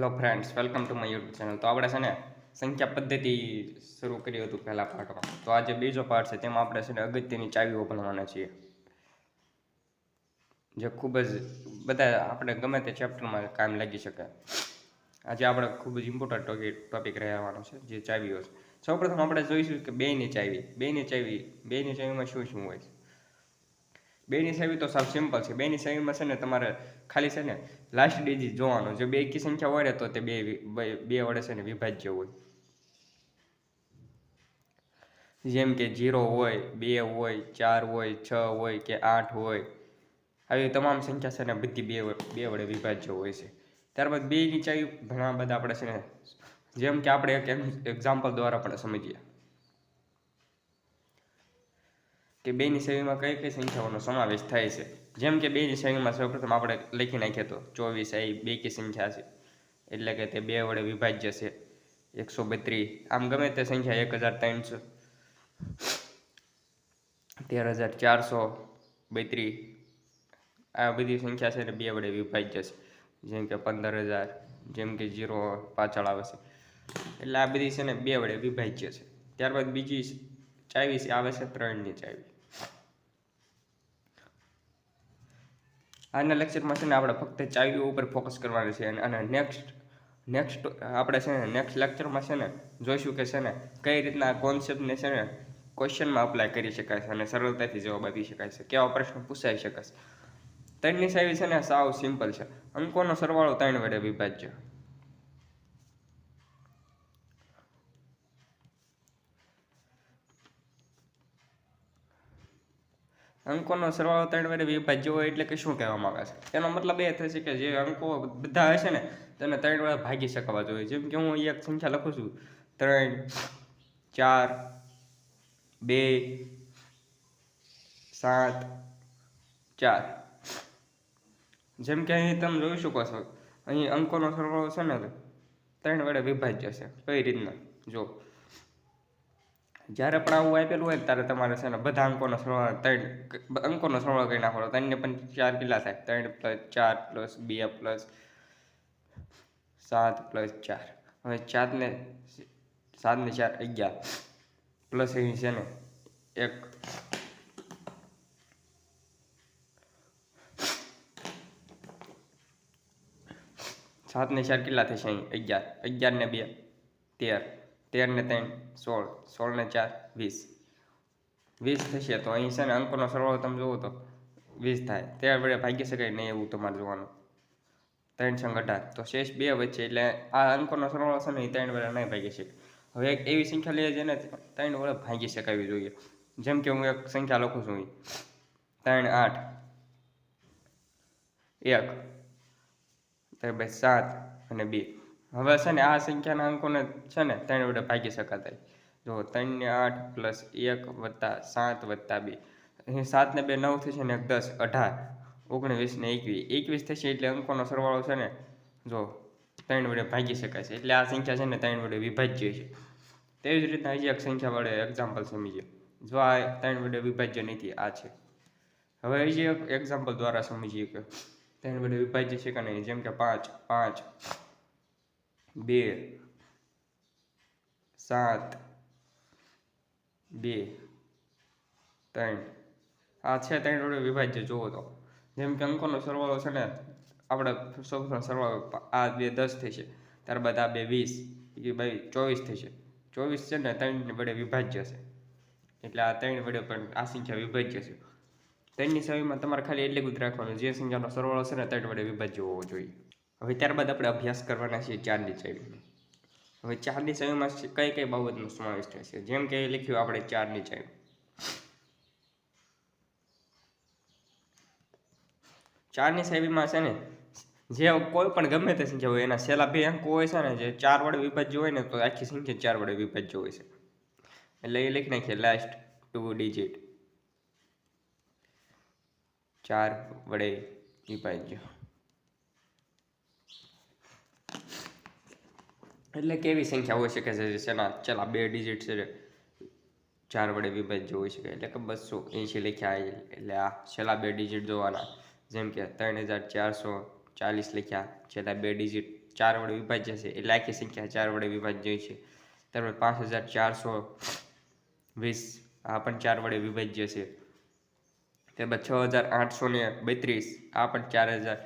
Hello friends welcome to my YouTube channel તો આપણે છે ને સંખ્યા પદ્ધતિ શરૂ કર્યું હતું પહેલા પાર્ટમાં તો આજે બીજો પાર્ટ છે, તેમાં આપણે છે ને અગત્યની ચાવીઓ ભણવાના છીએ. જે ખૂબ જ બધા, આપણે ગમે તે ચેપ્ટરમાં કામ લાગી શકે. આજે આપણે ખૂબ જ ઇમ્પોર્ટન્ટ ટોપિક ટોપિક રહેવાનો છે, જે ચાવીઓ છે. સૌપ્રથમ આપણે જોઈશું કે બેની ચાવી. બેની ચાવી બેની ચાવીમાં શું શું હોય છે? બેની ચાવી તો સાવ સિમ્પલ છે. બેની ચાવીમાં છે ને તમારે ખાલી છે ને લાસ્ટ ડિજિટ જોવાનું. જો બે એકી સંખ્યા હોય તો તે બે બે બે વડે છે ને વિભાજ્ય હોય. જેમ કે જીરો હોય, બે હોય, ચાર હોય, છ હોય કે આઠ હોય. આવી તમામ સંખ્યા છે ને બધી બે બે વડે વિભાજ્ય હોય છે. ત્યારબાદ બેની ચાવી ઘણા બધા આપણે છે ને, જેમ કે આપણે એક એક્ઝામ્પલ દ્વારા પણ સમજીએ. કે બેની સેવીમાં કઈ કઈ સંખ્યાઓનો સમાવેશ થાય છે? જેમ કે બેની સંખ્યામાં સૌપ્રથમ આપણે લખી નાખીએ તો ચોવીસ એ બે કી સંખ્યા છે એટલે કે તે બે વડે વિભાજ્ય છે એકસો બત્રીસ. આમ ગમે તે સંખ્યા એક હજાર ત્રણસો, તેર હજાર ચારસો બત્રીસ. આ બધી સંખ્યા છે ને બે વડે વિભાજ્ય છે જેમ કે પંદર હજાર, જેમ કે જીરો પાછળ આવે છે. એટલે આ બધી છે ને બે વડે વિભાજ્ય છે. ત્યારબાદ બીજી ચાવીસ આવે છે ત્રણની ચાવી આજના લેક્ચરમાં છે ને આપણે ફક્ત ચાવીઓ ઉપર ફોકસ કરવાનું છે અને- અને નેક્સ્ટ નેક્સ્ટ આપણે છે ને નેક્સ્ટ લેક્ચરમાં છે ને જોઈશું કે છે ને કઈ રીતના કોન્સેપ્ટને છે ને ક્વેશ્ચનમાં અપ્લાય કરી શકાય છે અને સરળતાથી જવાબ આપી શકાય છે. કેવા પ્રશ્ન પૂછાઈ શકાશે ત્રણની સાઈડ છે ને સાવ સિમ્પલ છે. અંકોનો સરવાળો ત્રણ વડે વિભાજ્ય. અંકોનો સરવાળો ત્રણ વડે વિભાજ્ય હોય એટલે કે શું કહેવામાં આવે છે? એનો મતલબ એ થશે કે જે અંકો બધા હશે ને, તેને ત્રણ વડે ભાગી શકવા જોઈએ. જેમ કે હું એક સંખ્યા લખું છું. ત્રણ, ચાર, બે, સાત, ચાર. જેમ કે અહીં તમે જોઈ શકો છો, અહીં અંકોનો સરવાળો છે ને, ત્રણ વડે વિભાજ્ય છે. કઈ રીતના? જો. જ્યારે પણ આવું આપેલું હોય ત્યારે તમારે છે ને બધા અંકોનો સરવાળો ત્રણ અંકોનો સરવાળો કરી નાખવાનો. ત્રણને પણ ચાર કેટલા થાય? ત્રણ પ્લસ ચાર પ્લસ બે પ્લસ સાત પ્લસ ચાર. હવે ચારને સાતને ચાર અગિયાર. પ્લસ અહીં છે ને એક. સાતને ચાર કેટલા થશે અહીં? અગિયાર. અગિયાર ને બે. તેર. તેર ને ત્રણ, સોળ સોળ ને ચાર, વીસ. વીસ થશે તો અહીં છે ને અંકોનો સરવાળો તમે જુઓ તો વીસ થાય. તેર વડે ભાગી શકાય નહીં એવું તમારે જોવાનું. ત્રણ સંગ અઢાર. તો શેષ બે વચ્ચે એટલે આ અંકોનો સરવાળો છે ને એ ત્રણ વડે નહીં ભાગી શકે. હવે એક એવી સંખ્યા લઈએ જેને ત્રણ વડે ભાગી શકાવી જોઈએ. જેમ કે હું એક સંખ્યા લખું છું ત્રણ, આઠ. એક. ત્યારબાદ સાત અને બે. હવે છે ને આ સંખ્યાના અંકોને છે ને ત્રણ વડે ભાગી શકાતા જો ત્રણ ને આઠ પ્લસ એક વત્તા સાત વત્તા બે. અહીં સાત ને બે નવ થશે ને દસ અઢાર. ઓગણવીસ ને એકવીસ. એકવીસ થશે એટલે અંકોનો સરવાળો છે ને જો ત્રણ વડે ભાગી શકાય છે. એટલે આ સંખ્યા છે ને ત્રણ વડે વિભાજ્ય છે. તેવી જ રીતના હજી એક સંખ્યા વડે એક્ઝામ્પલ સમજીએ. જો આ ત્રણ વડે વિભાજ્ય નથી, આ છે. હવે હજી એક એક્ઝામ્પલ દ્વારા સમજીએ કે ત્રણ વડે વિભાજ્ય છે કે નહીં? જેમ કે પાંચ પાંચ બે, સાત, બે, ત્રણ. આ છે ત્રણ વડે વિભાજ્ય, જુઓ તો. જેમ કે અંકોનો સરવાળો છે ને, આપણે સૌપ્રથમ સરવાળો આ બે દસ થશે ત્યારબાદ આ બે વીસ એ ભાઈ ચોવીસ થશે ચોવીસ છે ને ત્રણ વડે વિભાજ્ય છે. એટલે આ ત્રણ વડે પણ આ સંખ્યા વિભાજ્ય છે. ત્રણની ચાવીમાં તમારે ખાલી એટલે જ રાખવાનું, જે સંખ્યાનો સરવાળો છે ને, ત્રણ વડે વિભાજ્ય હોવો જોઈએ. હવે ત્યારબાદ આપણે અભ્યાસ કરવાના છીએ ચારની ચાવીનો હવે ચારની ચાવીમાં કઈ કઈ બાબતનો સમાવેશ થાય છે? જેમ કે લખ્યું, આપણે ચારની ચાવી ચારની ચાવીમાં છે ને, જે કોઈ પણ ગમે તે સંખ્યા હોય, એના છેલ્લા બે અંકો હોય છે ને, જે ચાર વડે વિભાજ્ય હોય ને, તો આખી સંખ્યા ચાર વડે વિભાજ્ય હોય છે. એટલે એ લખી નાખીએ લાસ્ટ ટુ ડિજિટ ચાર વડે વિભાજ્ય. એટલે કેવી સંખ્યા હોઈ શકે છે જેના ચલા બે ડિજિટ છે, ચાર વડે વિભાજ્ય હોઈ શકે એટલે કે બસો એંશી લખ્યા એટલે આ છેલ્લા બે ડિજિટ જોવાના. જેમ કે ત્રણ હજાર ચારસો ચાલીસ લખ્યા. છેલ્લા બે ડિજિટ ચાર વડે વિભાજ્ય છે. એટલે આખી સંખ્યા ચાર વડે વિભાજ્ય છે. ત્યારબાદ પાંચ હજાર ચારસો વીસ આ પણ ચાર વડે વિભાજ્ય છે. ત્યારબાદ છ હજાર આઠસો ને બત્રીસ આ પણ ચાર હજાર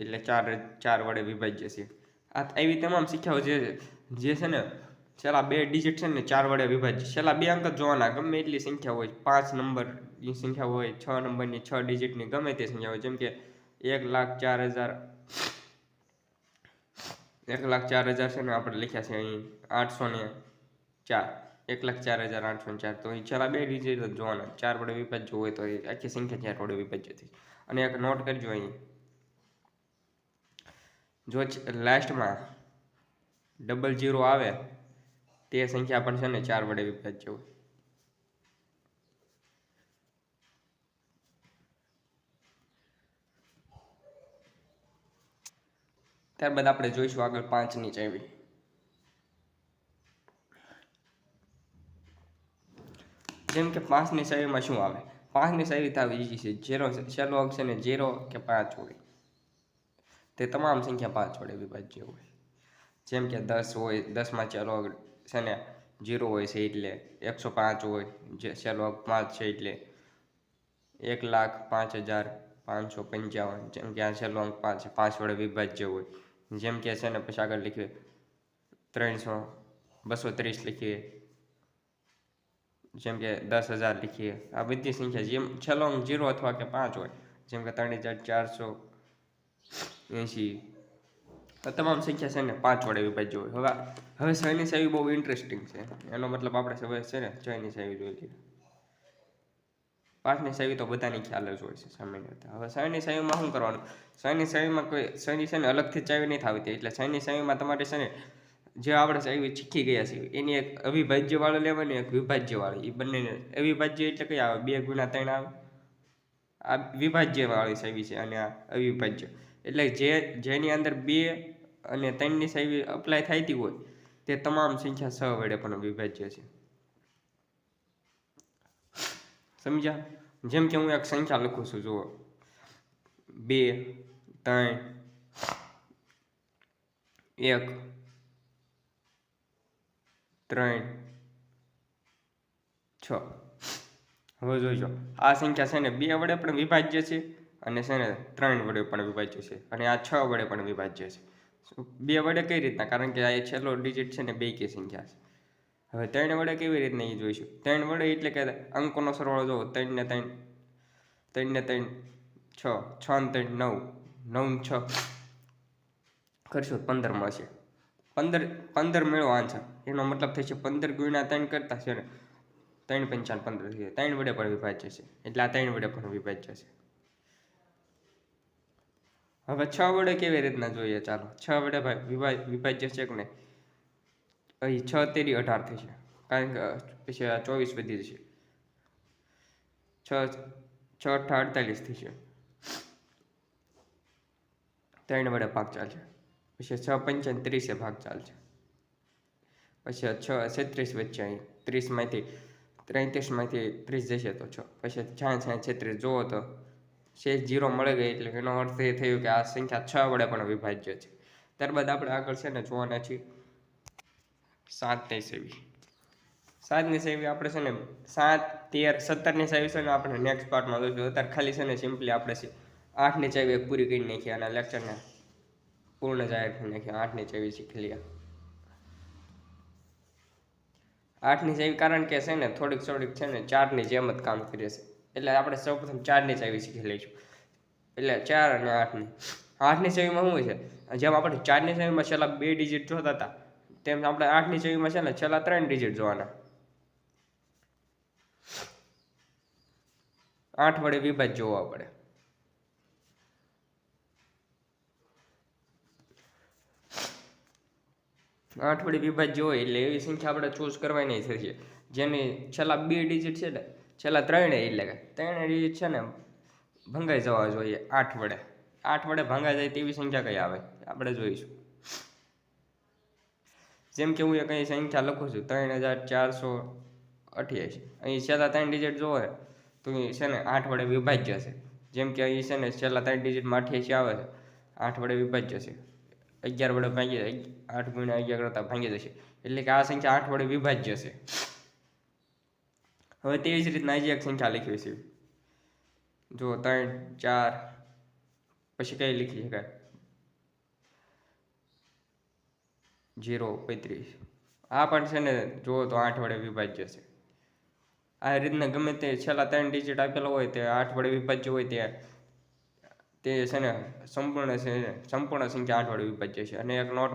એટલે ચાર ચાર વડે વિભાજ્ય છે. આ એવી તમામ સંખ્યાઓ જે જે છે ને, છેલ્લા બે ડિજિટ છે ને, ચાર વડે વિભાજ્ય છેલ્લા બે અંક જોવાના, ગમે એટલી સંખ્યા હોય. પાંચ નંબરની સંખ્યા હોય, છ નંબરની છ ડિજિટની ગમે તે સંખ્યા હોય. જેમ કે એક લાખ ચાર હજાર એક લાખ ચાર હજાર છે ને આપણે લખ્યા છે અહીં, આઠસો ને ચાર. એક લાખ ચાર હજાર આઠસો ને ચાર. તો અહીં છેલ્લા બે ડિજિટ જોવાના. ચાર વડે વિભાજ્ય હોય તો આખી સંખ્યા ચાર વડે વિભાજ્ય થઈ અને એક નોટ કરજો અહીં. જો લાસ્ટમાં ડબલ જીરો આવે, તે સંખ્યા પણ છે ને ચાર વડે વિભાજ્ય હોય. ત્યારબાદ આપણે જોઈશું આગળ પાંચની ચાવી. જેમ કે પાંચની ચાવીમાં શું આવે? પાંચની ચાવી તો આવી ઈઝી છે. જેરો છેલ્લો અંક છે ને ઝીરો કે પાંચ હોય. તે તમામ સંખ્યા પાંચ વડે વિભાજ્ય હોય. જેમ કે દસ હોય, દસમાં ચલો છે ને, જીરો હોય છે એટલે એકસો પાંચ હોય, જે ચલો પાંચ છે એટલે એક લાખ પાંચ હજાર પાંચસો પંચાવન, જેમ કે આ છેલ્લો અંક પાંચ પાંચ વડે વિભાજ્ય હોય. જેમ કે છે ને, પછી આગળ લખીએ, ત્રણસો બસો ત્રીસ લખીએ, જેમ કે દસ હજાર લખીએ. આ બધી સંખ્યા જેમ છેલ્લો અંક જીરો અથવા કે પાંચ હોય, જેમ કે ત્રણ હજાર ચારસો એંશી આ તમામ સંખ્યા છે ને પાંચ વડે વિભાજ્ય હોય. હવે હવે છની આવી બહુ ઇન્ટરેસ્ટિંગ છે. એનો મતલબ આપણે હવે છે ને છની સાવી જોઈ લઈએ પાંચની સાવી તો બધાની ખ્યાલ જ હોય છે સામાન્ય હવે છની સાવીમાં શું કરવાનું? છની સાવીમાં કોઈ છની સાવી અલગથી ચાવી નહીં થતી એટલે છની સાવીમાં તમારે છે ને જે આપણે સાવી શીખી ગયા છીએ, એની એક અવિભાજ્ય વાળો લેવાની એક વિભાજ્યવાળી. એ બંનેને અવિભાજ્ય એટલે કઈ આવે? બે ગુણા ત્રણ આવે? આ વિભાજ્યવાળી સાવી છે અને આ અવિભાજ્ય. એટલે જે, જેની અંદર બે અને ત્રણની સાવી અપ્લાય થતી હોય, તે તમામ સંખ્યા છ વડે પણ વિભાજ્ય છે. સમજ્યા? જેમ કે હું એક સંખ્યા લખું છું, જુઓ. બે, ત્રણ, એક, ત્રણ, છ. હવે જોઈજો આ સંખ્યા છે ને બે વડે પણ વિભાજ્ય છે. અને છે ને ત્રણ વડે પણ વિભાજ્ય છે અને આ છ વડે પણ વિભાજ્ય છે. બે વડે કઈ રીતના? કારણ કે આ છેલ્લો ડિજિટ છે ને બે કે સંખ્યા છે. હવે ત્રણ વડે કેવી રીતના એ જોઈશું? ત્રણ વડે એટલે કે અંકોનો સરવાળો જોવો, ત્રણ ને ત્રણ ત્રણ ને ત્રણ, છ છ ને ત્રણ, નવ નવ છ. કરશું, પંદર મળશે. પંદર પંદર મેળવો આન્સર. એનો મતલબ થશે પંદર ગુણ્યા ત્રણ કરતા છે ને ત્રણ પંચાવન પંદર. થઈ ત્રણ વડે પણ વિભાજ્ય છે. એટલે આ ત્રણ વડે પણ વિભાજ્ય છે. હવે છ વડે કેવી રીતના જોઈએ? ચાલો, છ વડે ભાઈ વિભાજ વિભાજ્ય છે કે નહીં અહીં છ તેરી અઢાર થશે કારણ કે, પછી આ ચોવીસ વધી જશે. છ છ અઠા અડતાલીસ થશે ત્રણ વડે ભાગ ચાલશે. પછી છ પંચાવન ત્રીસે ભાગ ચાલશે. પછી છ છત્રીસ વચ્ચે અહીં, ત્રીસમાંથી, ત્રેત્રીસમાંથી ત્રીસ જશે તો છ. પછી છાંઠ છાંઠ છત્રીસ, જુઓ તો. શેષ જીરો મળી ગઈ એટલે એનો અર્થ એ થયો કે આ સંખ્યા છ વડે પણ વિભાજ્ય છે. ત્યારબાદ આપણે આગળ છે ને જોવાના છીએ સાતની સેવી સાતની સેવી આપણે છે ને સાત, તેર, સત્તરની સેવી છે ને આપણે નેક્સ્ટ પાર્ટમાં જોઈશું. અત્યારે ખાલી છે ને સિમ્પલી આપણે છે આઠની ચાવી પૂરી કરી નાખી અને લેક્ચરને પૂર્ણ જાહેર કરી નાખી. આઠની ચાવી શીખી લઈએ આઠની ચાવી કારણ કે છે ને થોડીક થોડીક છે ને ચારની જેમ જ કામ કરે છે એટલે આપણે સૌપ્રથમ ચારની ચાવી શીખી લઈશું. એટલે ચાર અને આઠની. આઠની ચાવીમાં શું છે? જેમ આપણે ચારની ચાવીમાં છેલ્લા બે ડિજિટ જોતા હતા, તેમ આપણે આઠની ચાવીમાં છે ને છેલ્લા ત્રણ ડિજિટ જોવાના. આઠ વડે વિભાજ જોવા પડે. આઠ વડે વિભાજ્ય હોય એટલે એવી સંખ્યા આપણે ચૂઝ કરવાની થશે જેની છેલ્લા બે ડિજિટ છે ને છેલ્લા ત્રણેય એટલે કે ત્રણે ડિજિટ છે ને ભંગાઈ જવા જોઈએ આઠ વડે. આઠ વડે ભંગાઈ જાય તેવી સંખ્યા કઈ આવે? આપણે જોઈશું. જેમ કે હું એક અહીં સંખ્યા લખું છું, ત્રણ હજાર ચારસો અઠ્યાસી. અહીં છેલ્લા ત્રણ ડિજિટ જોવે તો એ છે ને આઠ વડે વિભાજ્ય છે. જેમ કે અહીં છે ને છેલ્લા ત્રણ ડિજિટમાં અઠ્યાસી આવે છે, આઠ વડે વિભાજ્ય છે. અગિયાર વડે ભાંગી આઠ ગુણ્યા અગિયાર કરતાં ભાંગી જશે. એટલે કે આ સંખ્યા આઠ વડે વિભાજ્ય છે. હવે તેવી જ રીતના હજી એક સંખ્યા લખી છે. જો ત્રણ, ચાર, પછી કઈ લખી શકાય? જીરો, પૈત્રીસ. આ પણ છે ને જુઓ તો આઠ વડે વિભાજ્ય છે. આ રીતના ગમે તે છેલ્લા ત્રણ ડિજિટ આપેલા હોય તે આઠ વડે વિભાજ્ય હોય તે તે છે ને, સંપૂર્ણ છે સંપૂર્ણ સંખ્યા આઠ વડે વિભાજ્ય છે. અને એક નોટ